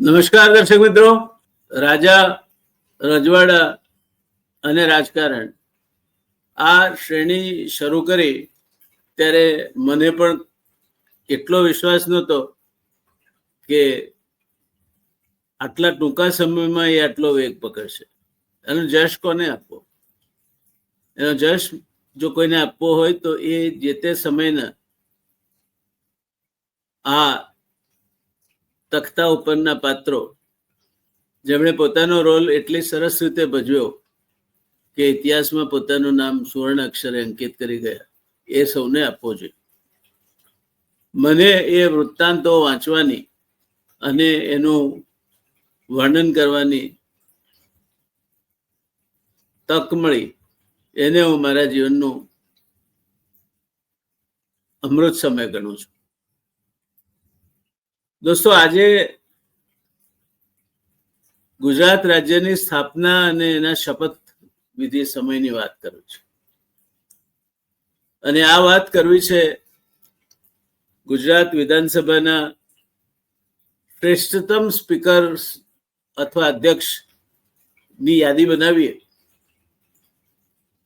નમસ્કાર દર્શક મિત્રો. રાજા રજવાડા અને રાજકારણ. આ શ્રેણી શરૂ કરી ત્યારે મને પણ એટલો વિશ્વાસ નહોતો કે આટલા ટૂંકા સમયમાં એ આટલો વેગ પકડશે. એનો જશ કોને આપવો? એનો જશ જો કોઈને આપવો હોય તો એ જે તે સમયના આ તખ્તા ઉપરના પાત્રો. જેમણે પોતાનો રોલ એટલી સરસ રીતે ભજવ્યો કે ઇતિહાસમાં પોતાનું નામ સુવર્ણ અક્ષરે અંકિત કરી ગયા. એ સૌને આપવો જોઈએ. મને એ વૃત્તાંતો વાંચવાની અને એનું વર્ણન કરવાની તક મળી. એને હું મારા જીવનનું અમૃત સમય ગણું છું. દોસ્તો, આજે ગુજરાત રાજ્યની સ્થાપના અને એના શપથ વિધિ સમયની વાત કરું છું. અને આ વાત કરવી છે ગુજરાત વિધાનસભાના શ્રેષ્ઠતમ સ્પીકર અથવા અધ્યક્ષની યાદી બનાવીએ.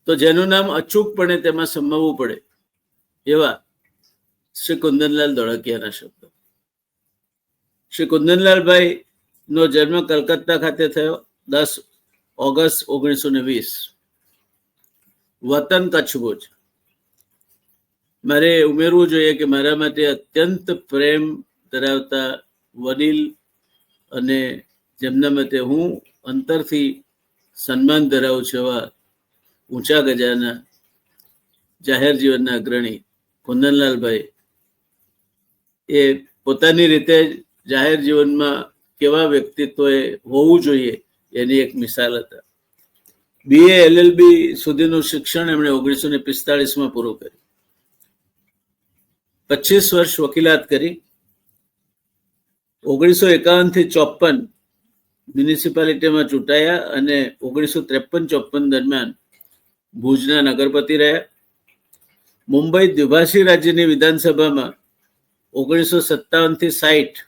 તો જેનું નામ અચૂકપણે તેમાં સમાવવું પડે એવા શ્રી કુંદનલાલ ધોળકિયાના શબ્દો. શ્રી કુંદનલાલભાઈ નો જન્મ કલકત્તા ખાતે થયો દસ ઓગસ્ટ ઓગણીસો ને વીસ. વતન કચ્છ ભુજ. મારે ઉમેરવું જોઈએ કે મારા માટે અત્યંત પ્રેમ ધરાવતા વડીલ અને જેમના માટે હું અંતરથી સન્માન ધરાવું છું એવા ઊંચા ગજાના જાહેર જીવનના અગ્રણી કુંદનલાલભાઈ. એ પોતાની રીતે જાહેર જીવનમાં કેવા વ્યક્તિત્વએ હોવું જોઈએ એની એક મિસાલ હતા. બીએ એલએલબી સુધીનું શિક્ષણ એમણે ઓગણીસો ને પિસ્તાળીસમાં પૂરું કર્યું. પચીસ વર્ષ વકીલાત કરી. ઓગણીસો એકાવનથી ચોપન મ્યુનિસિપાલિટીમાં ચૂંટાયા અને ઓગણીસો ત્રેપન ચોપન દરમિયાન ભુજના નગરપતિ રહ્યા. મુંબઈ દ્વિભાષી રાજ્યની વિધાનસભામાં ઓગણીસો સત્તાવનથી સાઠ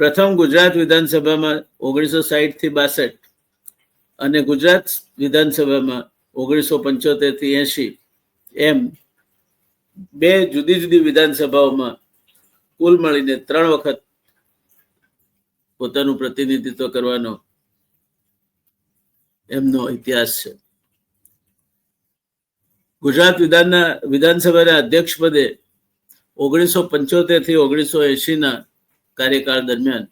પ્રથમ ગુજરાત વિધાનસભામાં ઓગણીસો સાઠથી બાસઠ અને ગુજરાત વિધાનસભામાં ઓગણીસો પંચોતેરથી એસી એમ બે જુદી જુદી વિધાનસભાઓમાં કુલ મળીને ત્રણ વખત પોતાનું પ્રતિનિધિત્વ કરવાનો એમનો ઇતિહાસ છે. ગુજરાત વિધાનના વિધાનસભાના અધ્યક્ષ પદે ઓગણીસો પંચોતેરથી ઓગણીસો એસી ના કાર્યકાળ દરમિયાન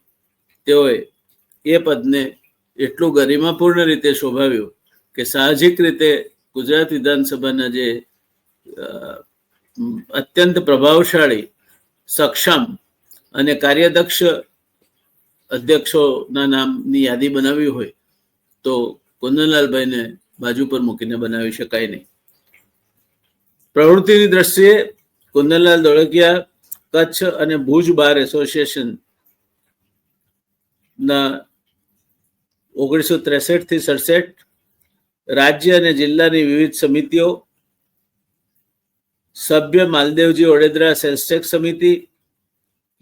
તેઓએ એ પદને એટલું ગરિમાપૂર્ણ રીતે શોભાવ્યું કે સાહજિક રીતે ગુજરાત વિધાનસભાના જે અત્યંત પ્રભાવશાળી, સક્ષમ અને કાર્યદક્ષ અધ્યક્ષોના નામની યાદી બનાવી હોય તો કુંદનલાલભાઈને બાજુ પર મૂકીને બનાવી શકાય નહીં. પ્રવૃત્તિની દ્રષ્ટિએ કુંદનલાલ ધોળકિયા કચ્છ અને ભુજ બાર એસોસિએશન ના ઓગણીસો ત્રેસઠથી સડસઠ રાજ્ય અને જિલ્લાની વિવિધ સમિતિઓ, સભ્ય માલદેવજી ઓડેદરા સેન્સેક્સ સમિતિ,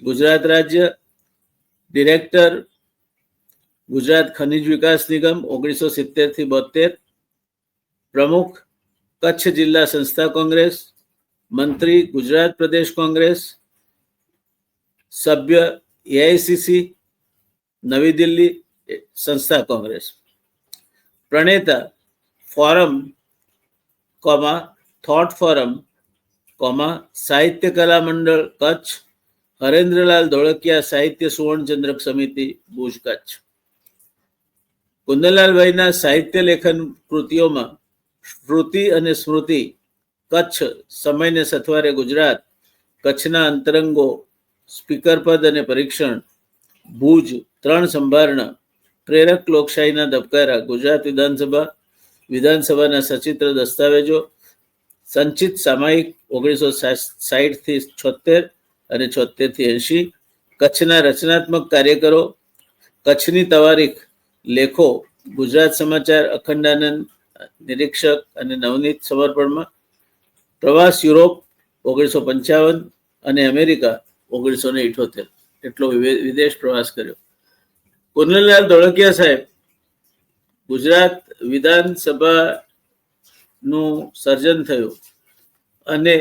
ગુજરાત રાજ્ય ડિરેક્ટર, ગુજરાત ખનિજ વિકાસ નિગમ ઓગણીસો સિત્તેરથી બોતેર પ્રમુખ કચ્છ જિલ્લા સંસ્થા કોંગ્રેસ, મંત્રી ગુજરાત પ્રદેશ કોંગ્રેસ સભ્ય એઆઈસીસી નવી દિલ્હી સંસ્થા Congress. પ્રણેતા forum, comma, thought forum, comma, સાહિત્ય કલા મંડળ, કચ્છ, હરેન્દ્રલાલ ધોળકિયા સાહિત્ય સુવર્ણચંદ્રક સમિતિ, ભુજ, કચ્છ. કુંદનલાલભાઈના સાહિત્ય લેખન કૃતિઓમાં શ્રુતિ અને સ્મૃતિ, કચ્છ, સમયને સથવારે ગુજરાત, કચ્છના અંતરંગો સ્પીકર પદ અને પરીક્ષણ, ભુજ ત્રણ સંભારણા, પ્રેરક લોકશાહીના ધબકારા, ગુજરાત વિધાનસભા, વિધાનસભાના સચિત્ર દસ્તાવેજો, સંચિત સામાયિક ઓગણીસો સાઠથી છોતેર અને છોતેરથી એંશી, કચ્છના રચનાત્મક કાર્યકરો, કચ્છની તવારીખ, લેખો, ગુજરાત સમાચાર અખંડાનંદ, નિરીક્ષક અને નવનીત સમર્પણમાં, પ્રવાસ યુરોપ ઓગણીસો પંચાવન અને અમેરિકા ઓગણીસો ને ઇઠોતેર. એટલો વિદેશ પ્રવાસ કર્યો. કુંદનલાલ ધોળકિયા સાહેબ, ગુજરાત વિધાનસભાનું સર્જન થયું અને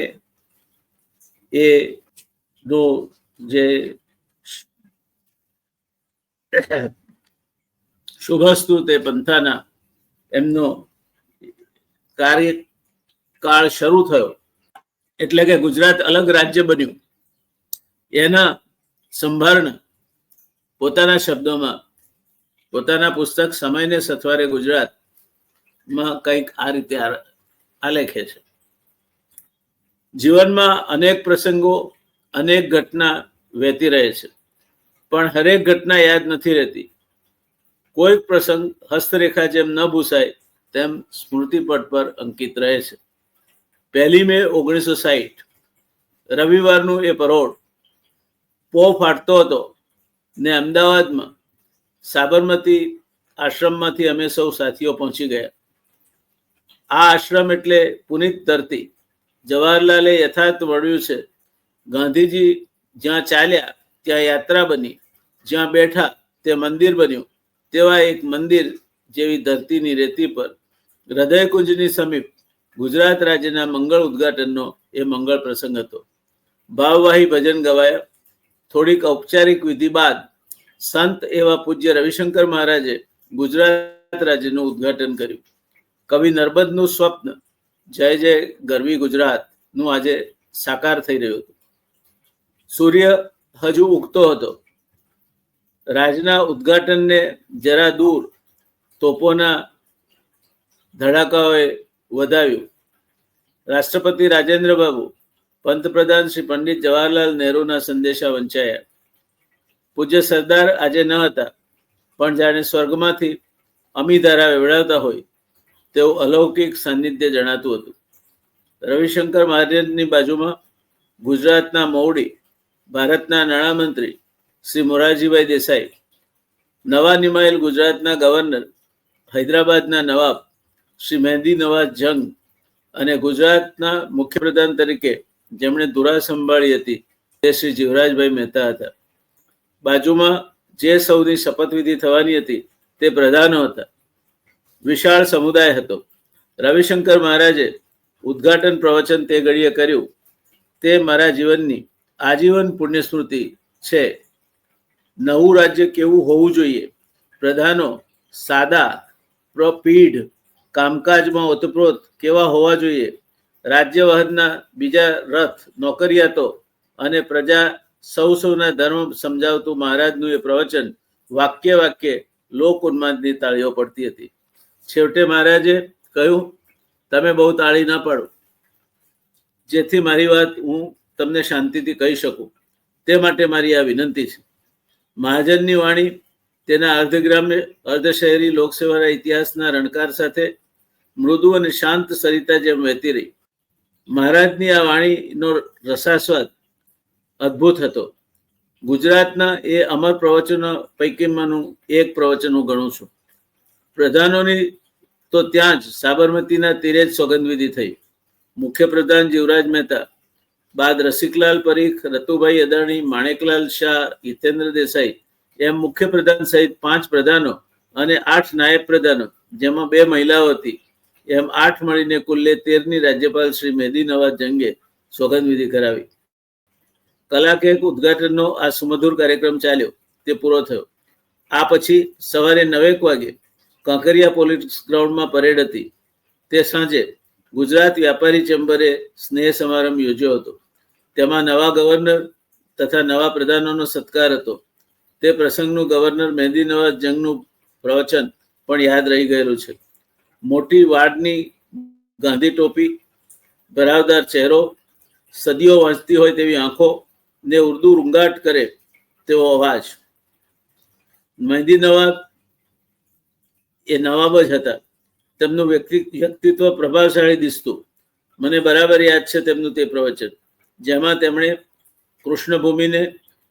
એ નો જે શુભસ્તુ તે પંથાના, એમનો કાર્યકાળ શરૂ થયો. એટલે કે ગુજરાત અલગ રાજ્ય બન્યું. એના સંભારણ પોતાના શબ્દોમાં, પોતાના પુસ્તક સમયને સથવારે ગુજરાતમાં કંઈક આ રીતે આલેખે છે. જીવનમાં અનેક પ્રસંગો, અનેક ઘટના વહેતી રહે છે, પણ હરેક ઘટના યાદ નથી રહેતી. કોઈક પ્રસંગ હસ્તરેખા જેમ ન ભૂસાય, તેમ સ્મૃતિપટ પર અંકિત રહે છે. પહેલી મે ઓગણીસો સાહીઠ, રવિવારનું એ પરોઢ પો ફાટતો હતો ને અમદાવાદમાં સાબરમતી આશ્રમમાંથી અમે સૌ સાથીઓ પહોંચી ગયા. આ આશ્રમ એટલે પુનિત ધરતી. જવાહરલાલે યથાર્થ વળ્યું છે, ગાંધીજી જ્યાં ચાલ્યા ત્યાં યાત્રા બની, જ્યાં બેઠા તે મંદિર બન્યું. તેવા એક મંદિર જેવી ધરતીની રેતી પર, હૃદયકુંજની સમીપ, ગુજરાત રાજ્યના મંગળ ઉદ્ઘાટનનો એ મંગળ પ્રસંગ હતો. ભાવવાહી ભજન ગવાયા. થોડીક ઔપચારિક વિધિ બાદ સંત એવા પૂજ્ય રવિશંકર મહારાજે ગુજરાત રાજ્યનું ઉદ્ઘાટન કર્યું. કવિ નર્મદનું સ્વપ્ન, જય જય ગરવી ગુજરાતનું આજે સાકાર થઈ રહ્યું હતું. સૂર્ય હજુ ઉગતો હતો. રાજના ઉદ્ઘાટનને જરા દૂર તોપોના ધડાકાઓએ વધાવ્યું. રાષ્ટ્રપતિ રાજેન્દ્ર બાબુ પંતપ્રધાન શ્રી પંડિત જવાહરલાલ નહેરુના સંદેશા વંચાયા. પૂજ્ય સરદાર આજે ન હતા, પણ જાણે સ્વર્ગમાંથી અમીધારા વેવડાવતા હોય તેવું અલૌકિક સાનિધ્ય જણાતું હતું. રવિશંકર મહારાજની બાજુમાં ગુજરાતના મૌડી ભારતના નાણામંત્રી શ્રી મોરારજીભાઈ દેસાઈ, નવા નિમાયેલ ગુજરાતના ગવર્નર, હૈદરાબાદના નવાબ શ્રી મહેંદી નવાઝ જંગ અને ગુજરાતના મુખ્યપ્રધાન તરીકે જેમણે દુરા સંભાળી હતી તે શ્રી જીવરાજભાઈ મહેતા હતા. બાજુમાં જે સૌની શપથવિધિ થવાની હતી તે પ્રધાનો હતા. વિશાળ સમુદાય હતો. રવિશંકર મહારાજે ઉદ્ઘાટન પ્રવચન તે ઘડીએ કર્યું. તે મારા જીવનની આજીવન પુણ્યસ્મૃતિ છે. નવું રાજ્ય કેવું હોવું જોઈએ? પ્રધાનો, સાદા, પ્રપીઢ, કામકાજમાં ઓતપ્રોત કેવા હોવા જોઈએ? રાજ્ય વહનના બીજા રથ નોકરિયાતો અને પ્રજા સૌ સૌના ધર્મ સમજાવતું મહારાજનું એ પ્રવચન વાક્ય વાક્ય લોક ઉન્માદની તાળીઓ પડતી હતી. છેવટે મહારાજે કહ્યું, તમે બહુ તાળી ના પાડો. જેથી મારી વાત હું તમને શાંતિથી કહી શકું. તે માટે મારી આ વિનંતી છે. મહાજનની વાણી તેના અર્ધગ્રામ્ય અર્ધશહેરી લોકસેવાના ઇતિહાસના રણકાર સાથે મૃદુ અને શાંત સરિતા જેમ વહેતી રહી. મહારાજની આ વાણીનો રસાસ્વાદ અદ્ભુત હતો. ગુજરાતના એ અમર પ્રવચનો પૈકીમાંનું એક પ્રવચન હું ગણું છું. પ્રધાનોની તો ત્યાં જ સાબરમતીના તીરે જ સોગંદવિધિ થઈ. મુખ્યપ્રધાન જીવરાજ મહેતા, બાદ રસિકલાલ પરીખ, રતુભાઈ અદાણી, માણેકલાલ શાહ હિતેન્દ્ર દેસાઈ એમ મુખ્યપ્રધાન સહિત પાંચ પ્રધાનો અને આઠ નાયબ પ્રધાનો, જેમાં બે મહિલાઓ હતી. એમ આઠ મળીને કુલ્લે તેરની રાજ્યપાલ શ્રી મેદી નવાઝ જંગે સોગંદવિધિ કરાવી. કલાકેક ઉદઘાટનનો આ સુમધુર કાર્યક્રમ ચાલ્યો, તે પૂરો થયો. આ પછી સવારે નવેક વાગે કાંકરિયા પોલીસ ગ્રાઉન્ડમાં પરેડ હતી. તે સાંજે ગુજરાત વ્યાપારી ચેમ્બરે સ્નેહ સમારંભ યોજ્યો હતો. તેમાં નવા ગવર્નર તથા નવા પ્રધાનોનો સત્કાર હતો. તે પ્રસંગનું ગવર્નર મહેંદી નવાજ જંગનું પ્રવચન પણ યાદ રહી ગયેલું છે. મોટી વાડની ગાંધી ટોપી ભરાવદાર ચહેરો, સદીઓ વાંચતી હોય તેવી આંખો ને ઉર્દુ રૂંગાટ કરે તેવો અવાજ. મહેંદી નવાબ એ નવાબ જ હતા. તેમનું વ્યક્તિ, વ્યક્તિત્વ પ્રભાવશાળી દિસતું. મને બરાબર યાદ છે તેમનું તે પ્રવચન, જેમાં તેમણે કૃષ્ણભૂમિને,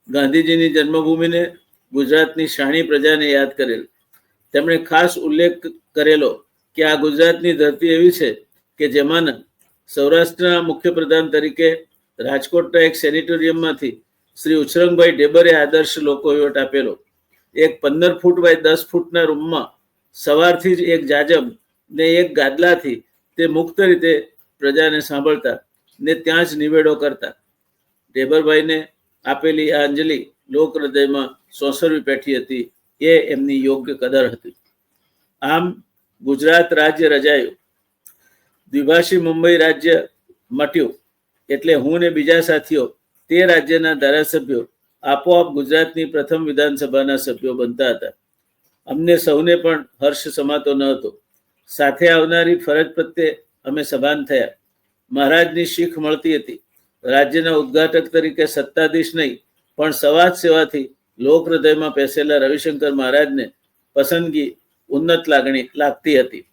ગાંધીજીની જન્મભૂમિને ગુજરાતની શાણી પ્રજાને યાદ કરેલ. તેમણે ખાસ ઉલ્લેખ કરેલો કે આ ગુજરાતની ધરતી એવી છે કે જેમાંના સૌરાષ્ટ્રના મુખ્યપ્રધાન તરીકે રાજકોટના એક સેનિટોરિયમમાંથી શ્રી ઉછરંગભાઈ ઢેબરે આદર્શ લોકો વહીવટ આપેલો. એક પંદર ફૂટ બાય દસ ફૂટના રૂમમાં સવારથી જ એક જાજમ ને એક ગાદલાથી તે મુક્ત રીતે પ્રજાને સાંભળતા ને ત્યાં જ નિવેડો કરતા. ઢેબરભાઈને આપેલી આ અંજલિ લોક હૃદયમાં સોસરવી પેઠી હતી એ એમની યોગ્ય કદર હતી. આમ ગુજરાત રાજ્ય રજાયું. દ્વિભાષી મુંબઈ રાજ્ય મટ્યું. એટલે હું ને બીજા સાથીઓ તે રાજ્યના ધારાસભ્યો આપોઆપ ગુજરાતની પ્રથમ વિધાનસભાના સભ્યો બનતા હતા. અમને સૌને પણ હર્ષ સમાતો ન હતો. સાથે આવનારી ફરજ પ્રત્યે અમે સભાન થયા. મહારાજની શીખ મળતી હતી. રાજ્યના ઉદ્ઘાટક તરીકે સત્તાધીશ નહીં, પણ સવાજ સેવાથી લોક હૃદયમાં પેસેલા રવિશંકર મહારાજને પસંદગી ઉન્નત લાગણી લાગતી હતી.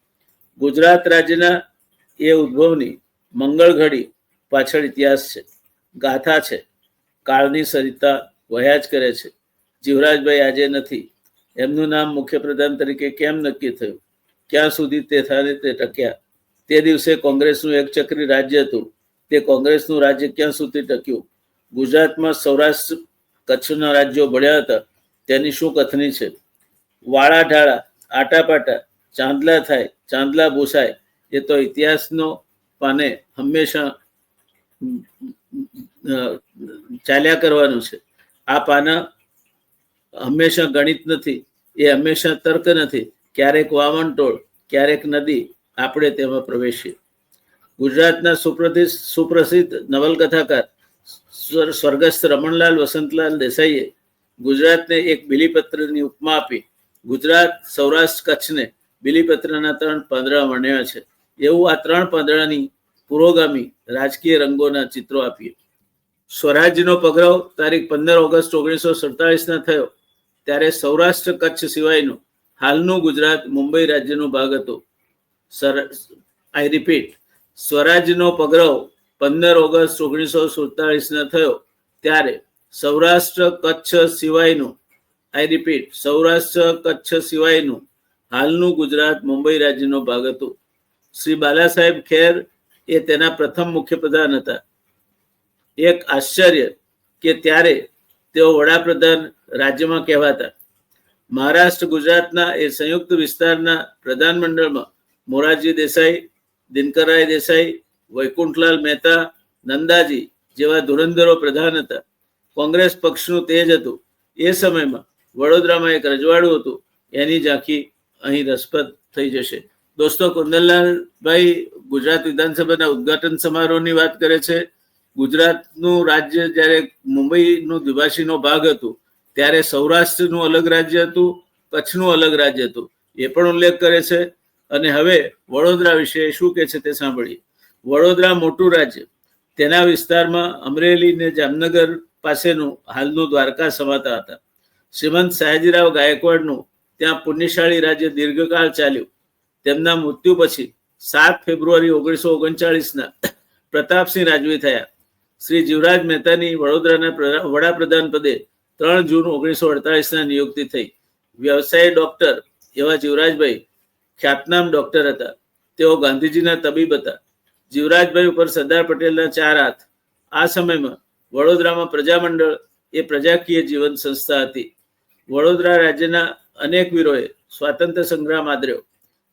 ગુજરાત રાજ્યના એ ઉદ્ભવની મંગળ ઘડી પાછળ ઇતિહાસ છે, ગાથા છે, કાળની સરિતા વહ્યા જ કરે છે. જીવરાજભાઈ આજે નથી. એમનું નામ મુખ્યપ્રધાન તરીકે કેમ નક્કી થયું? ક્યાં સુધી તે થાય તે ટક્યા? તે દિવસે કોંગ્રેસનું એક ચક્રી રાજ્ય હતું. તે કોંગ્રેસનું રાજ્ય ક્યાં સુધી ટક્યું? ગુજરાતમાં સૌરાષ્ટ્ર કચ્છના રાજ્યો ભળ્યા હતા. તેની શું કથની છે? વાળા ઢાળા આટાપાટા, ચાંદલા થાય, ચાંદલા ભૂસાય, એ તો ઇતિહાસનો પાને હંમેશા ચાલ્યા કરવાનું છે. આ પાના હંમેશા ગણિત નથી, એ હંમેશા તર્ક નથી. ક્યારેક વામનટોળ ક્યારેક નદી, આપણે તેમાં પ્રવેશીએ. ગુજરાતના સુપ્રસિદ્ધ સુપ્રસિદ્ધ નવલકથાકાર સ્વર- સ્વર્ગસ્થ રમણલાલ વસંતલાલ દેસાઈએ ગુજરાતને એક બિલીપત્રની ઉપમા આપી ગુજરાત સૌરાષ્ટ્ર કચ્છને બિલીપત્રના ત્રણ પાંદડા વર્ણ્યા છે. એવું આ ત્રણ પાંદડાની પુરોગામી રાજકીય રંગોના ચિત્રો આપીએ. સ્વરાજ્યનો પગરવ તારીખ પંદર ઓગસ્ટ ઓગણીસો સડતાલીસના થયો. ત્યારે સૌરાષ્ટ્ર કચ્છ સિવાયનું હાલનું ગુજરાત મુંબઈ રાજ્યનો ભાગ હતો. સર આઈ રિપીટ સ્વરાજ્યનો પગરવ પંદર ઓગસ્ટ ઓગણીસો સુડતાલીસના થયો. ત્યારે સૌરાષ્ટ્ર કચ્છ સિવાયનું આઈ રિપીટ સૌરાષ્ટ્ર કચ્છ સિવાયનું હાલનું ગુજરાત મુંબઈ રાજ્યનો ભાગ હતું. શ્રી બાલા સાહેબ ખેર એ તેના પ્રથમ મુખ્યપ્રધાન હતા. એક આશ્ચર્ય કે ત્યારે તેઓ વડાપ્રધાન રાજ્યમાં કહેવાતા. મહારાષ્ટ્ર ગુજરાતના એ સંયુક્ત વિસ્તારના પ્રધાનમંડળમાં મોરારજી દેસાઈ દિનકરરાય દેસાઈ, વૈકુંઠલાલ મહેતા, નંદાજી જેવા ધુરંધરો પ્રધાન હતા. કોંગ્રેસ પક્ષનું તેજ હતું. એ સમયમાં વડોદરામાં એક રજવાડું હતું. એની ઝાંખી અહીં રસપ્રદ થઈ જશે. દોસ્તો, કુંદનલાલભાઈ ગુજરાત વિધાનસભાના ઉદઘાટન સમારોહની વાત કરે છે. ગુજરાતનું રાજ્ય જ્યારે મુંબઈનું દિવાસીનો ભાગ હતું, ત્યારે સૌરાષ્ટ્રનું અલગ રાજ્ય હતું, કચ્છનું અલગ રાજ્ય હતું. એ પણ ઉલ્લેખ કરે છે. અને હવે વડોદરા વિશે શું કે છે તે સાંભળીએ. વડોદરા મોટું રાજ્ય. તેના વિસ્તારમાં અમરેલી ને જામનગર પાસેનું હાલનું દ્વારકા સમાતા હતા. શ્રીમંત સયાજીરાવ ગાયકવાડનું ત્યાં પુણ્યશાળી રાજ્ય દીર્ઘકાળ ચાલ્યું. તેમના મૃત્યુ પછી સાત ફેબ્રુઆરી ઓગણીસો ઓગણચાળીસના પ્રતાપસિંહ રાજવી થયા. શ્રી જીવરાજ મહેતાની વડોદરાના પ્ર- વડાપ્રધાન પદે ત્રણ જૂન ઓગણીસો અડતાલીસના નિયુક્તિ થઈ. વ્યવસાય ડોક્ટર એવા જીવરાજભાઈ ખ્યાતનામ ડોક્ટર હતા. તેઓ ગાંધીજીના તબીબ હતા. જીવરાજભાઈ ઉપર સરદાર પટેલના ચાર હાથ. આ સમયમાં વડોદરામાં પ્રજામંડળ એ પ્રજાકીય જીવન સંસ્થા હતી. વડોદરા રાજ્યના અનેક વીરોએ સ્વાતંત્ર્ય સંગ્રામ આદર્યો.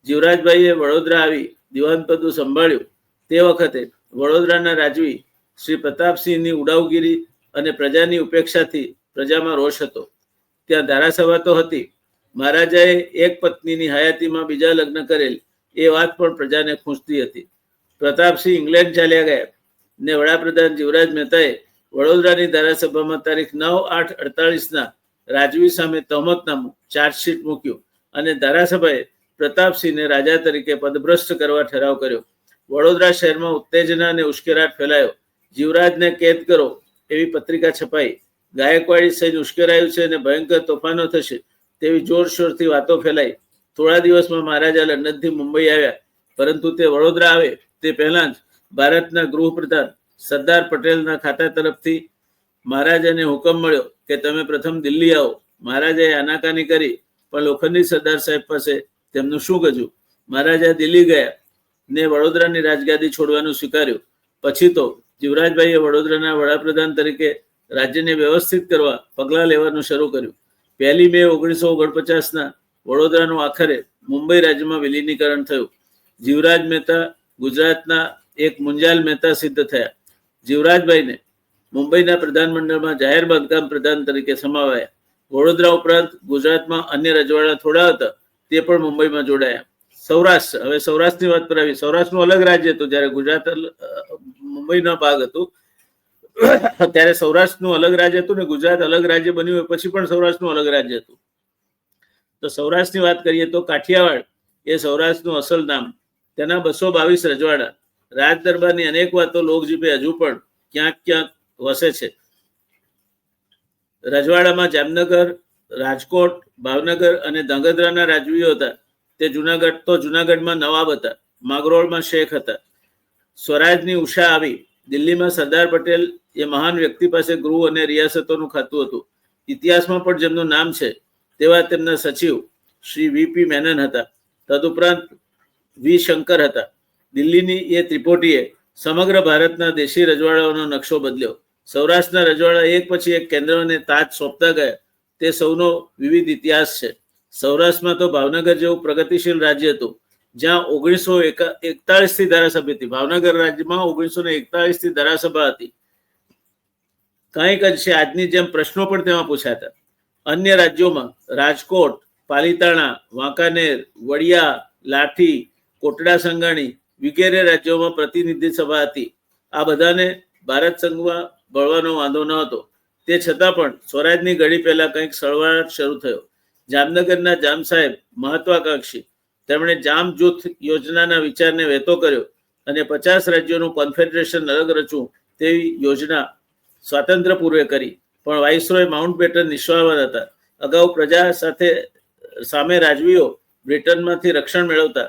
જીવરાજભાઈએ વડોદરા આવી દિવાન પદું સંભાળ્યું. તે વખતે વડોદરાના રાજવી શ્રી પ્રતાપસિંહની ઉડાવગીરી અને પ્રજાની ઉપેક્ષાથી પ્રજામાં રોષ હતો. ત્યાં ધારાસભા તો હતી. મહારાજાએ એક પત્નીની હયાતીમાં બીજા લગ્ન કરેલ એ વાત પણ પ્રજાને ખૂંચતી હતી. પ્રતાપસિંહ ઇંગ્લેન્ડ ચાલ્યા ગયા ને વડાપ્રધાન જીવરાજ મહેતાએ વડોદરાની ધારાસભામાં તારીખ નવ આઠ અડતાલીસના રાજવી સામે તહમતનામું ચાર્જશીટ મૂક્યું અને ધારાસભાએ પ્રતાપસિંહને રાજા તરીકે પદભ્રષ્ટ કરવા ઠરાવ કર્યો. વડોદરા શહેરમાં ઉત્તેજના અને ઉશ્કેરાટ ફેલાયો. જીવરાજને કેદ કરો એવી પત્રિકા છપાઈ. ગાયકવાડી સહિત ઉશ્કેરાયું છે અને ભયંકર તોફાનો થશે તેવી જોરશોરથી વાતો ફેલાઈ. થોડા દિવસમાં મહારાજા લંડનથી મુંબઈ આવ્યા. પરંતુ તે વડોદરા આવે તે પહેલા જ ભારતના ગૃહપ્રધાન સરદાર પટેલના ખાતા તરફથી મહારાજાને હુકમ મળ્યો. કે તમે પ્રથમ દિલ્હી આવો. મહારાજાએ આનાકાની કરી, પણ લોખંડી સરદાર સાહેબ પાસે તેમનું શું ગજું? મહારાજા દિલ્હી ગયા ને વડોદરાની રાજગાદી છોડવાનું સ્વીકાર્યું. પછી તો જીવરાજભાઈએ વડોદરાના વડાપ્રધાન તરીકે રાજ્યને વ્યવસ્થિત કરવા પગલાં લેવાનું શરૂ કર્યું. પહેલી મે ઓગણીસો ઓગણપચાસના વડોદરાનું આખરે મુંબઈ રાજ્યમાં વિલીનીકરણ થયું. જીવરાજ મહેતા ગુજરાતના એક મુંજાલ મહેતા સિદ્ધ થયા. જીવરાજભાઈને મુંબઈના પ્રધાનમંડળમાં જાહેર બાંધકામ પ્રધાન તરીકે સમાવાયા. વડોદરા ઉપરાંત ગુજરાતમાં અન્ય રજવાડા થોડા હતા, તે પણ મુંબઈમાં જોડાયા. સૌરાષ્ટ્ર, હવે સૌરાષ્ટ્રની વાત પર આવી સૌરાષ્ટ્રનું અલગ રાજ્ય હતું. જ્યારે ગુજરાત મુંબઈનો ભાગ હતું, ત્યારે સૌરાષ્ટ્રનું અલગ રાજ્ય હતું ને ગુજરાત અલગ રાજ્ય બન્યું હોય પછી પણ સૌરાષ્ટ્રનું અલગ રાજ્ય હતું. તો સૌરાષ્ટ્રની વાત કરીએ તો કાઠિયાવાડ એ સૌરાષ્ટ્રનું અસલ નામ. તેના બસો બાવીસ રજવાડા. રાજ દરબારની અનેક વાતો લોકજીભે હજુ પણ ક્યાંક ક્યાંક વસે છે. રજવાડામાં જામનગર, રાજકોટ, ભાવનગર અને ધંગધ્રાના રાજવીઓ હતા. તે જુનાગઢ, તો જુનાગઢમાં નવાબ હતા. માગરોળમાં શેખ હતા. સ્વરાજની ઉષા આવી. દિલ્હીમાં સરદાર પટેલ એ મહાન વ્યક્તિ પાસે ગૃહ અને રિયાસતોનું ખાતું હતું. ઇતિહાસમાં પણ જેમનું નામ છે, તેવા તેમના સચિવ શ્રી વીપી મેનન હતા. તદુપરાંત વી શંકર હતા. દિલ્હીની એ ત્રિપોટીએ સમગ્ર ભારતના દેશી રજવાડાઓનો નકશો બદલ્યો. સૌરાષ્ટ્રના રજવાડા એક પછી એક કેન્દ્રને તાજ સોંપતા ગયા. તે સૌનો વિવિધ ઇતિહાસ છે. સૌરાષ્ટ્રમાં તો ભાવનગર જેવું પ્રગતિશીલ રાજ્ય હતું, જ્યાં ઓગણીસો એકતાળીસથી ધારાસભ્ય હતી. ભાવનગર રાજ્યમાં ઓગણીસો ને એકતાળીસથી ધારાસભા હતી. કંઈક અંશે આજની જેમ પ્રશ્નો પણ તેમાં પૂછાતા. અન્ય રાજ્યોમાં રાજકોટ, પાલીતાણા, વાંકાનેર, વડિયા, લાઠી, કોટડા સંગાણી વગેરે રાજ્યોમાં પ્રતિનિધિ સભા હતી. આ બધાને ભારત સંઘમાં ભળવાનો વાંધો ન હતો. તે છતાં પણ સ્વરાજની ઘડી પહેલા કંઈક સળવાટ શરૂ થયો. જામનગરના જામ સાહેબ મહત્વાકાંક્ષી. તેમણે જામ જૂથ યોજનાના વિચારને વહેતો કર્યો અને પચાસ રાજ્યોનું કોન્ફેડરેશન અલગ રચવું તેવી યોજના સ્વાતંત્ર્ય પૂર્વે કરી. પણ વાઇસરોય માઉન્ટ બેટન નિષ્ઠાવાન હતા. અગાઉ પ્રજા સાથે સામે રાજવીઓ બ્રિટનમાંથી રક્ષણ મેળવતા.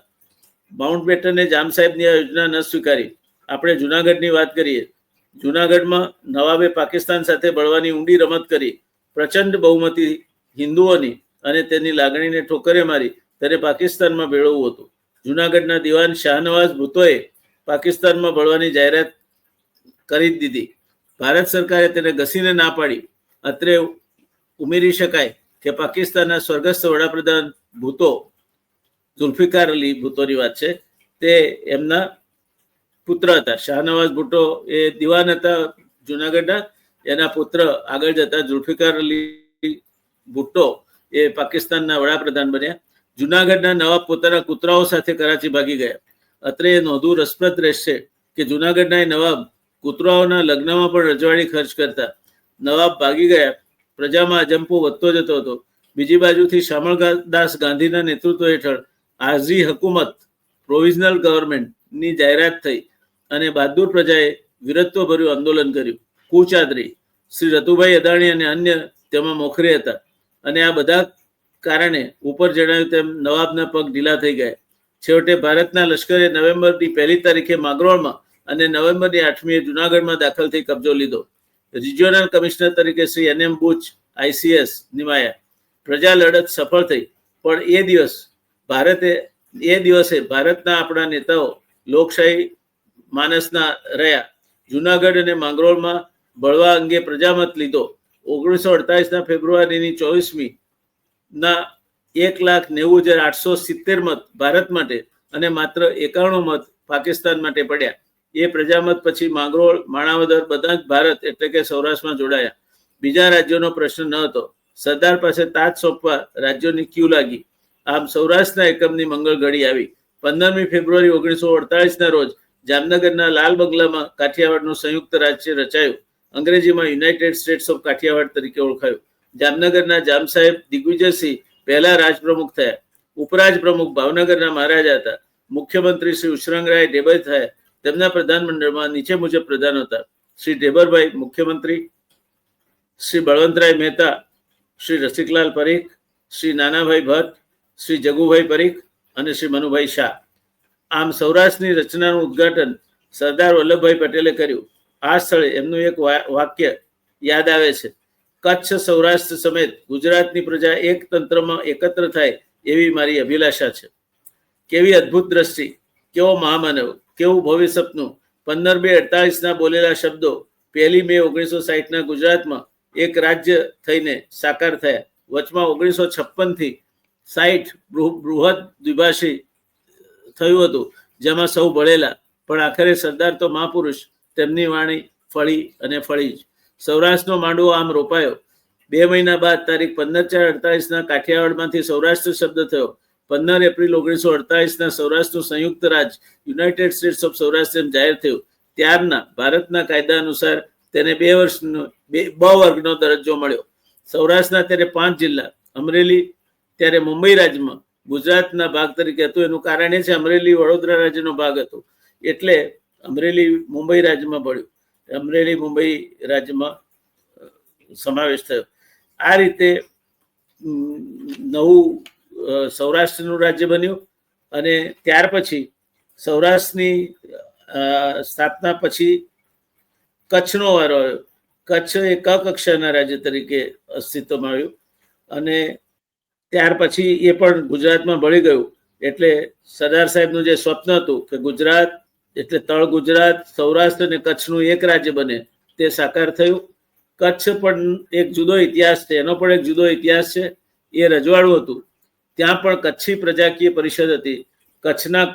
માઉન્ટ બેટને જામ સાહેબની આ યોજના ન સ્વીકારી. આપણે જુનાગઢની વાત કરીએ. જુનાગઢમાં નવાબે પાકિસ્તાન સાથે બળવાની ઊંડી રમત કરી, પ્રચંડ બહુમતી હિન્દુઓની અને તેની લાગણીને ઠોકરે મારી તેને પાકિસ્તાનમાં ભેળવવું હતું. જુનાગઢના દિવાન શાહનવાઝ ભૂતોએ પાકિસ્તાનમાં બળવાની જાહેરાત કરી જ દીધી. ભારત સરકારે તેને ઘસીને ના પાડી. અત્રે ઉમેરી શકાય કે પાકિસ્તાનના સ્વર્ગસ્થ વડાપ્રધાન ભૂતો, ઝુલ્ફિકાર અલી ભૂતોની વાત છે, તે એમના પુત્ર હતા. શાહનવાઝ ભુટ્ટો એ દિવાન હતા જુનાગઢના. એના પુત્ર આગળ જતા જુલ્ફિકાર અલી ભુટ્ટો એ પાકિસ્તાનના વડાપ્રધાન બન્યા. જુનાગઢના નવાબ પોતાના કૂતરાઓ સાથે કરાચી ભાગી ગયા. અત્રે એ નોંધવું રસપ્રદ રહેશે કે જુનાગઢના એ નવાબ કૂતરાઓના લગ્નમાં પણ રજવાડી ખર્ચ કરતા નવાબ ભાગી ગયા. પ્રજામાં અજંપો વધતો જતો હતો. બીજી બાજુથી શામળદાસ ગાંધીના નેતૃત્વ હેઠળ આઝી હકુમત, પ્રોવિઝનલ ગવર્મેન્ટની જાહેરાત થઈ. અને બહાદુર પ્રજાએ વિરત્વભર્યું આંદોલન કર્યું. કુચાદરી, શ્રી રતુભાઈ અદાણી અને અન્ય તેમાં મોખરે હતા. અને આ બધા કારણે ઉપર જણાવ્યું તેમ નવાબના પગ ઢીલા થઈ ગયા. છેવટે ભારતના લશ્કરે નવેમ્બરની પહેલી તારીખે માગરોળમાં અને નવેમ્બરની આઠમીએ જુનાગઢમાં દાખલ થઈ કબજો લીધો. રિજિયોનલ કમિશનર તરીકે Shri N M Buch ICS નિમાયા. પ્રજા લડત સફળ થઈ, પણ એ દિવસ ભારતે, એ દિવસે ભારતના આપણા નેતાઓ લોકશાહી માનસના રહ્યા. જુનાગઢ અને માંગરોળમાં બળવા અંગે પ્રજામત લીધો. ઓગણીસો અડતાલીસના ફેબ્રુઆરીની ચોવીસમી ના એક લાખ નેવું હજાર આઠસો સિત્તેર મત ભારત માટે અને માત્ર એકાણું મત પાકિસ્તાન માટે પડ્યા. એ પ્રજામત પછી માંગરોળ, માણાવદર બધા જ ભારત એટલે કે સૌરાષ્ટ્રમાં જોડાયા. બીજા રાજ્યોનો પ્રશ્ન ન હતો. સરદાર પાસે તાજ સોંપવા રાજ્યોની ક્યુ લાગી. આમ સૌરાષ્ટ્રના એકમની મંગળ ઘડી આવી. પંદરમી ફેબ્રુઆરી ઓગણીસો અડતાલીસના રોજ જામનગરના લાલ બંગલામાં કાઠિયાવાડનું સંયુક્ત રાજ્ય રચાયું. અંગ્રેજીમાં યુનાઇટેડ સ્ટેટ્સ ઓફ કાઠિયાવાડ તરીકે ઓળખાયું. જામનગરના જામ સાહેબ દિગ્વિજયસિંહ પહેલા રાજપ્રમુખ થયા. ઉપરાજ પ્રમુખ ભાવનગરના મહારાજા હતા. મુખ્યમંત્રી શ્રી ઉશરંગરાય ઢેબર થયા. તેમના પ્રધાનમંડળમાં નીચે મુજબ પ્રધાન હતા. શ્રી ઢેબરભાઈ મુખ્યમંત્રી, શ્રી બળવંતરાય મહેતા, શ્રી રસિકલાલ પરીખ, શ્રી નાનાભાઈ ભટ્ટ, શ્રી જગુભાઈ પરીખ અને શ્રી મનુભાઈ શાહ. આમ સૌરાષ્ટ્રની રચનાનું ઉદ્ઘાટન સરદાર વલ્લભભાઈ પટેલે કર્યું. આ સ્થળે એમનું એક વાક્ય યાદ આવે છે. કચ્છ સૌરાષ્ટ્ર સમેત ગુજરાતની પ્રજા એક તંત્રમાં એકત્ર થાય એવી મારી અભિલાષા છે. કેવી અદ્ભુત દ્રષ્ટિ, કેવો મહામાનવ, કેવું ભવ્ય સપનું. પંદર બે અડતાલીસના બોલેલા શબ્દો પહેલી મે ઓગણીસો સાહીઠના ગુજરાતમાં એક રાજ્ય થઈને સાકાર થયા. વચમાં ઓગણીસો છપ્પનથી સાહીઠ બૃહદ દ્વિભાષી થયું હતું, જેમાં સૌ ભળેલા. પણ આખરે સરદાર તો મહાપુરુષ, તેમની વાણી ફળી અને ફળી જ. સૌરાષ્ટ્રનો માંડવો આમ રોપાયો. બે મહિના બાદ તારીખ પંદર ચાર અડતાલીસના કાઠિયાવાડમાંથી સૌરાષ્ટ્ર શબ્દ થયો. પંદર એપ્રિલ ઓગણીસો અડતાલીસના સૌરાષ્ટ્રનું સંયુક્ત રાજ, યુનાઇટેડ સ્ટેટ્સ ઓફ સૌરાષ્ટ્ર એમ જાહેર થયું. ત્યારના ભારતના કાયદા અનુસાર તેને બે વર્ષનો, બે, બ વર્ગનો દરજ્જો મળ્યો. સૌરાષ્ટ્રના ત્યારે પાંચ જિલ્લા, અમરેલી, ત્યારે મુંબઈ રાજ્યમાં ગુજરાતના ભાગ તરીકે હતું. એનું કારણ એ છે અમરેલી વડોદરા રાજ્યનો ભાગ હતો. એટલે અમરેલી મુંબઈ રાજ્યમાં પડ્યું અમરેલી મુંબઈ રાજ્યમાં સમાવેશ થયો. આ રીતે નવું સૌરાષ્ટ્રનું રાજ્ય બન્યું અને ત્યાર પછી સૌરાષ્ટ્રની સ્થાપના પછી કચ્છનો વારો આવ્યો. કચ્છ એ ક કક્ષાના રાજ્ય તરીકે અસ્તિત્વમાં આવ્યું. અને ત્યાર પછી એ પણ ગુજરાતમાં ભળી ગયું. એટલે સરદાર સાહેબનું જે સ્વપ્ન હતું કે ગુજરાત એટલે તળ ગુજરાત, સૌરાષ્ટ્ર અને કચ્છનું એક રાજ્ય બને, તે સાકાર થયું. કચ્છ પણ એક જુદો ઇતિહાસ છે, એનો પણ એક જુદો ઇતિહાસ છે. એ રજવાડું હતું. ત્યાં પણ કચ્છી પ્રજાકીય પરિષદ હતી. કચ્છના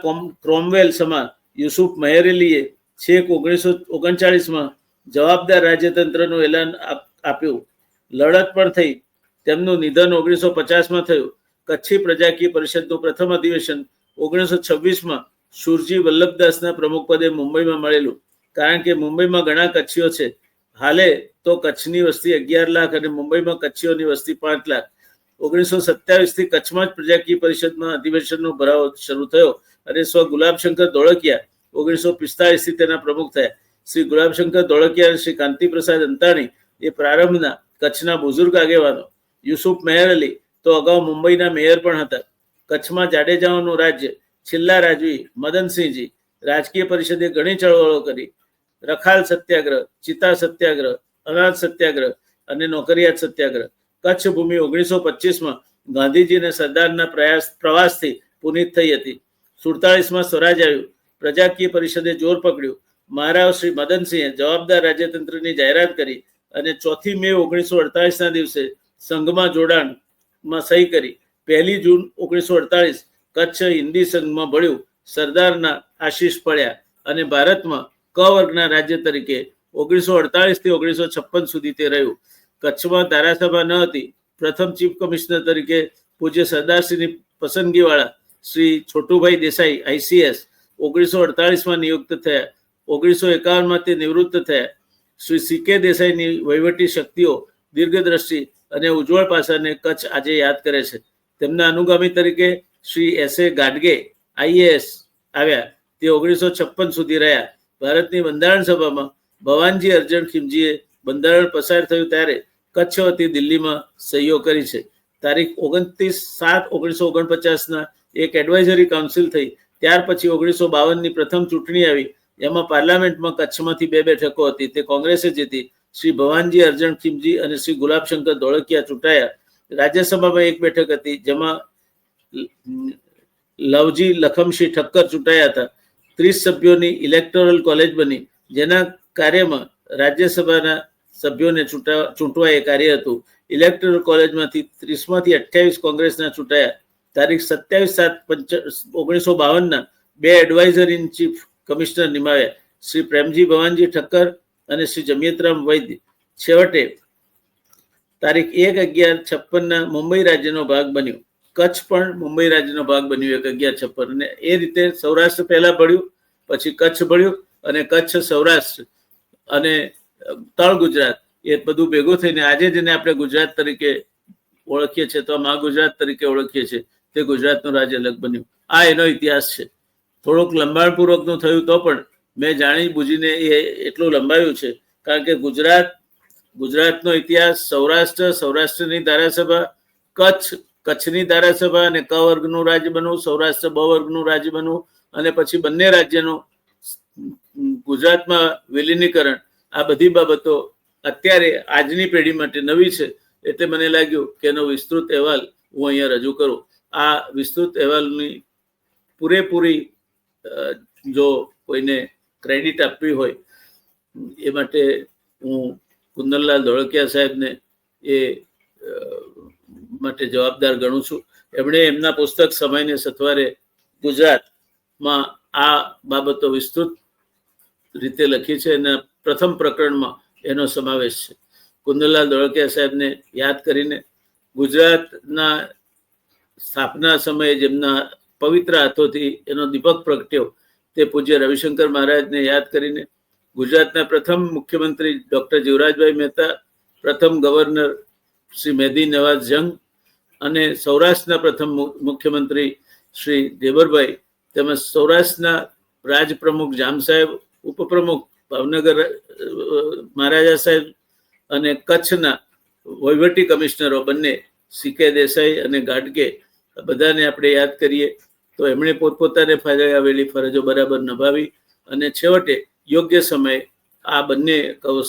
ક્રોમવેલ સમા યુસુફ મહેરેલીએ છેક ઓગણીસો, ઓગણચાળીસમાં જવાબદાર રાજ્યતંત્રનું એલાન આપ- આપ્યું. લડત પણ થઈ. તેમનું નિધન ઓગણીસો પચાસમાં થયું. કચ્છી પ્રજાકીય પરિષદનું પ્રથમ અધિવેશન ઓગણીસો છવ્વીસમાં સુરજી વલ્લભદાસના પ્રમુખ પદે મુંબઈમાં મળેલું. કારણ કે મુંબઈમાં ઘણા કચ્છીઓ છે. હાલે તો કચ્છની વસ્તી અગિયાર લાખ અને મુંબઈમાં કચ્છીઓની વસ્તી પાંચ લાખ. ઓગણીસો સત્યાવીસથી કચ્છમાં જ પ્રજાકીય પરિષદમાં અધિવેશનનો ભરાવો શરૂ થયો અને સ્વ ગુલાબશંકર ધોળકિયા ઓગણીસો પિસ્તાળીસથી તેના પ્રમુખ થયા. શ્રી ગુલાબશંકર ધોળકિયા અને શ્રી કાંતિપ્રસાદ અંતાણી એ પ્રારંભના કચ્છના બુઝુર્ગ આગેવાનો. યુસુફ મેહર અલી તો અગાઉ મુંબઈના મેયર પણ હતા. કચ્છમાં જાડેજાઓનું રાજ્ય, છેલ્લા રાજવી મદનસિંહજી, રાજકીય પરિષદે ઘણી ચળવળો કરી. રખાલ સત્યાગ્રહ, ચિતા સત્યાગ્રહ અનાજ સત્યાગ્રહ અને નોકરિયાત સત્યાગ્રહ. કચ્છ ભૂમિ ઓગણીસો પચીસમાં ગાંધીજીને સરદારના પ્રયાસ, પ્રવાસથી પુનિત થઈ હતી. સુડતાલીસમાં સ્વરાજ આવ્યું. પ્રજાકીય પરિષદે જોર પકડ્યું. મહારાવ શ્રી મદનસિંહે જવાબદાર રાજ્યતંત્રની જાહેરાત કરી અને ચોથી મે ઓગણીસો અડતાલીસના દિવસે સંઘમાં જોડાણમાં સહી કરી. પહેલી જૂન ઓગણીસો અડતાલીસ કચ્છ હિન્દી સંઘમાં ભળ્યું. સરદારના આશીષ પડ્યા અને ભારતમાં ક વર્ગના રાજ્ય તરીકે ઓગણીસો અડતાલીસથી ઓગણીસો છપ્પન સુધી તે રહ્યું. કચ્છમાં ધારાસભા ન હતી. પ્રથમ ચીફ કમિશનર તરીકે પૂજ્ય સરદારશ્રીની પસંદગીવાળા શ્રી છોટુભાઈ દેસાઈ આઈસીએસ ઓગણીસો અડતાલીસમાં નિયુક્ત થયા. ઓગણીસો એકાવનમાં તે નિવૃત્ત થયા. શ્રી સી કે દેસાઈની વહીવટી શક્તિઓ, દીર્ઘદ્રષ્ટિ અને ઉજ્જવળ પાસાને કચ્છ આજે યાદ કરે છે. તેમના અનુગામી તરીકે Shri S A Gadge IAS આવ્યા. તે ઓગણીસો છપ્પન સુધી રહ્યા. ભારતની બંધારણ સભામાં ભવાનજી અર્જણ ખીમજીએ બંધારણ પસાર થયું ત્યારે કચ્છ વતી દિલ્હીમાં સહીઓ કરી છે. તારીખ ઓગણત્રીસ સાત ઓગણીસો ઓગણપચાસના એક એડવાઇઝરી કાઉન્સિલ થઈ. ત્યાર પછી ઓગણીસો બાવનની પ્રથમ ચૂંટણી આવી. એમાં પાર્લામેન્ટમાં કચ્છમાંથી બે બેઠકો હતી. તે કોંગ્રેસે જીતી. શ્રી ભવાનજી અર્જણ ખીમજી અને શ્રી ગુલાબશંકર ધોળકિયા ચૂંટાયા. રાજ્યસભામાં એક બેઠક હતી, જેમાં લવજી, લખમસિંહ ઠક્કર ચૂંટાયા હતા. ત્રીસ સભ્યોની ઇલેક્ટોરલ કોલેજ બની. જેના કાર્યમાં રાજ્યસભાના સભ્યોને ચૂંટા, ચૂંટવા એ કાર્ય હતું. ઇલેક્ટોરલ કોલેજમાંથી ત્રીસમાંથી અઠ્યાવીસ કોંગ્રેસના ચૂંટાયા. તારીખ સત્યાવીસ સાત પંચ, ઓગણીસો બાવનના બે એડવાઇઝર ઇન ચીફ કમિશનર નિમાવ્યા. શ્રી પ્રેમજી ભવાનજી ઠક્કર અને શ્રી જમિયતરામ વૈદ્ય. છેવટે તારીખ એક અગિયાર છપ્પનના મુંબઈ રાજ્યનો ભાગ બન્યો. કચ્છ પણ મુંબઈ રાજ્યનો ભાગ બન્યો એક અગિયાર છપ્પન. અને એ રીતે સૌરાષ્ટ્ર પહેલા ભળ્યું, પછી કચ્છ ભળ્યું અને કચ્છ, સૌરાષ્ટ્ર અને તળ ગુજરાત. એ બધું ભેગું થઈને આજે જેને આપણે ગુજરાત તરીકે ઓળખીએ છીએ. તો મહા ગુજરાત તરીકે ઓળખીએ છીએ. તે ગુજરાતનું રાજ્ય અલગ બન્યું. આ એનો ઇતિહાસ છે. થોડુંક લંબાણપૂર્વકનું થયું તો પણ મેં જાણી બુજીને એ એટલું લંબાવ્યું છે. કારણ કે ગુજરાત, ગુજરાતનો ઇતિહાસ સૌરાષ્ટ્ર, સૌરાષ્ટ્રની ધારાસભા, કચ્છ, કચ્છની ધારાસભા અને ક વર્ગનું રાજ્ય બનવું, સૌરાષ્ટ્ર બ વર્ગનું રાજ્ય બનવું અને પછી બંને રાજ્યનું ગુજરાતમાં વિલીનીકરણ, આ બધી બાબતો અત્યારે આજની પેઢી માટે નવી છે. એટલે મને લાગ્યું કે એનો વિસ્તૃત અહેવાલ હું અહીંયા રજૂ કરું. આ વિસ્તૃત અહેવાલની પૂરેપૂરી જો કોઈને ક્રેડિટ આપવી હોય, એ માટે હું કુંદનલાલ ધોળકિયા સાહેબને એ માટે જવાબદાર ગણું છું. એમણે એમના પુસ્તક સમયને સથવારે ગુજરાતમાં આ બાબતો વિસ્તૃત રીતે લખી છે અને પ્રથમ પ્રકરણમાં એનો સમાવેશ છે. કુંદનલાલ ધોળકિયા સાહેબને યાદ કરીને ગુજરાતના સ્થાપના સમયે જેમના પવિત્ર હાથોથી એનો દીપક પ્રગટ્યો તે પૂજ્ય રવિશંકર મહારાજને યાદ કરીને ગુજરાતના પ્રથમ મુખ્યમંત્રી ડૉક્ટર જીવરાજભાઈ મહેતા, પ્રથમ ગવર્નર શ્રી મેદી નવાઝ જંગ અને સૌરાષ્ટ્રના પ્રથમ મુખ્યમંત્રી શ્રી દેવરભાઈ તેમજ સૌરાષ્ટ્રના રાજપ્રમુખ જામ સાહેબ, ઉપપ્રમુખ ભાવનગર મહારાજા સાહેબ અને કચ્છના વહીવટી કમિશનરો બંને સીકે દેસાઈ અને ગાડગે બધાને આપણે યાદ કરીએ. તો એમણે પોતપોતાને ફરજ આવેલી ફરજો બરાબર નિભાવી અને છેવટે યોગ્ય સમયે આ બંને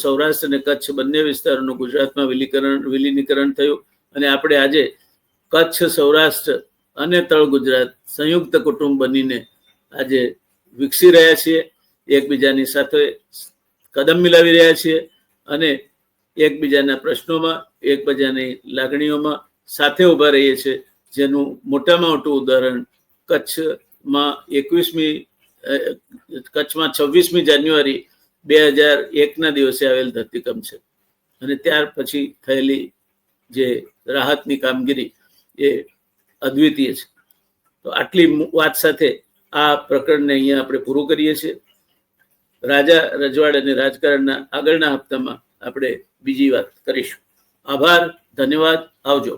સૌરાષ્ટ્ર અને કચ્છ બંને વિસ્તારોનું ગુજરાતમાં વિલીકરણ, વિલીનીકરણ થયું અને આપણે આજે કચ્છ, સૌરાષ્ટ્ર અને તળ ગુજરાત સંયુક્ત કુટુંબ બનીને આજે વિકસી રહ્યા છીએ. એકબીજાની સાથે કદમ મિલાવી રહ્યા છીએ અને એકબીજાના પ્રશ્નોમાં, એકબીજાની લાગણીઓમાં સાથે ઊભા રહીએ છીએ. જેનું મોટામાં મોટું ઉદાહરણ કચ્છમાં એકવીસમી કચ્છમાં છવ્વીસમી જાન્યુઆરી બે હજાર એકના દિવસે આવેલ ધરતીકંપ છે. અને ત્યાર પછી થયેલી જે રાહતની કામગીરી એ અદ્વિતીય છે. તો આટલી વાત સાથે આ પ્રકરણને અહીંયા આપણે પૂરું કરીએ છીએ. રાજા રજવાડ અને રાજકારણના આગળના હપ્તામાં આપણે બીજી વાત કરીશું. આભાર, ધન્યવાદ. આવજો.